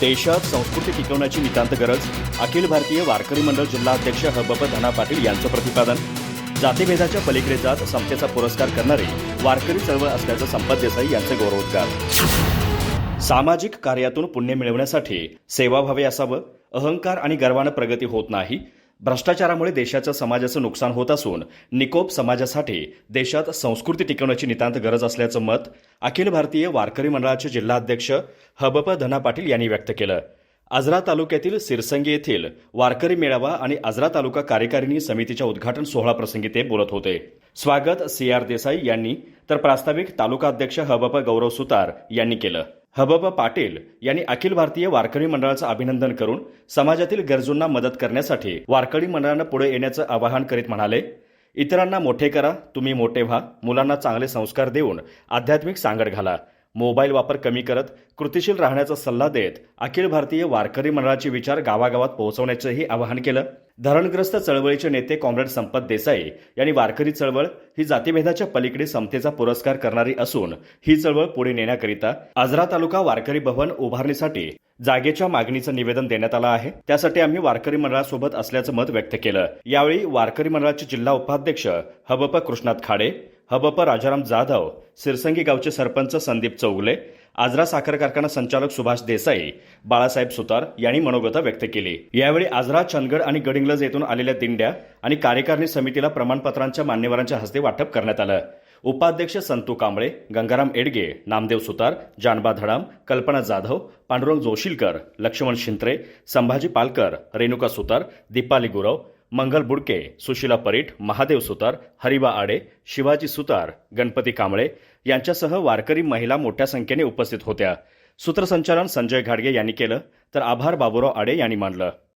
देशात संस्कृती टिकवण्याची नितांत गरज अखिल भारतीय वारकरी मंडळ जिल्हाध्यक्ष हबप धना पाटील यांचं प्रतिपादन. जातीभेदाच्या पलीकडे जात समतेचा पुरस्कार करणारी वारकरी चळवळ असल्याचं संपत देसाई यांचे गौरवोद्गार. सामाजिक कार्यातून पुण्य मिळवण्यासाठी सेवाभावे असावं अहंकार आणि गर्वानं प्रगती होत नाही भ्रष्टाचारामुळे देशाचं समाजाचं नुकसान होत असून निकोप समाजासाठी देशात संस्कृती टिकवण्याची नितांत गरज असल्याचं मत अखिल भारतीय वारकरी मंडळाचे जिल्हाध्यक्ष हबप धना पाटील यांनी व्यक्त केलं. आजरा तालुक्यातील सिरसंगी येथील वारकरी मेळावा आणि आजरा तालुका कार्यकारिणी समितीच्या उद्घाटन सोहळाप्रसंगी ते बोलत होते. स्वागत सी आर देसाई यांनी तर प्रास्ताविक तालुका अध्यक्ष हबप गौरव सुतार यांनी केलं. हबब पाटील यांनी अखिल भारतीय वारकरी मंडळाचं अभिनंदन करून समाजातील गरजूंना मदत करण्यासाठी वारकरी मंडळानं पुढे येण्याचं आवाहन करीत म्हणाले इतरांना मोठे करा तुम्ही मोठे व्हा मुलांना चांगले संस्कार देऊन आध्यात्मिक सांगड घाला. मोबाईल वापर कमी करत कृतिशील राहण्याचा सल्ला देत अखिल भारतीय वारकरी मंडळाचे विचार गावागावात पोहोचवण्याचंही आवाहन केलं. धरणग्रस्त चळवळीचे नेते कॉम्रेड संपत देसाई यांनी वारकरी चळवळ ही जातीभेदाच्या पलीकडे समतेचा पुरस्कार करणारी असून ही चळवळ पुढे नेण्याकरिता आजरा तालुका वारकरी भवन उभारणीसाठी जागेच्या मागणीचं निवेदन देण्यात आलं आहे. त्यासाठी आम्ही वारकरी मंडळासोबत असल्याचं मत व्यक्त केलं. यावेळी वारकरी मंडळाचे जिल्हा उपाध्यक्ष हबप कृष्णात खाडे हबप राजाराम जाधव सिरसंगी गावचे सरपंच संदीप चौगुले आजरा साखर कारखाना संचालक सुभाष देसाई बाळासाहेब सुतार यांनी मनोगत व्यक्त केली. यावेळी आजरा चंदगड आणि गडिंग्लज येथून आलेल्या दिंड्या आणि कार्यकारिणी समितीला प्रमाणपत्रांच्या मान्यवरांच्या हस्ते वाटप करण्यात आलं. उपाध्यक्ष संतू कांबळे गंगाराम एडगे नामदेव सुतार जानबा धडाम कल्पना जाधव पांडुरंग जोशीलकर लक्ष्मण शिंत्रे संभाजी पालकर रेणुका सुतार दीपाली गुरव मंगल बुडके सुशीला परीट महादेव सुतार हरिबा आडे शिवाजी सुतार गणपती कांबळे यांच्यासह वारकरी महिला मोठ्या संख्येने उपस्थित होत्या. सूत्रसंचालन संजय घाडगे यांनी केलं तर आभार बाबुराव आडे यांनी मानलं.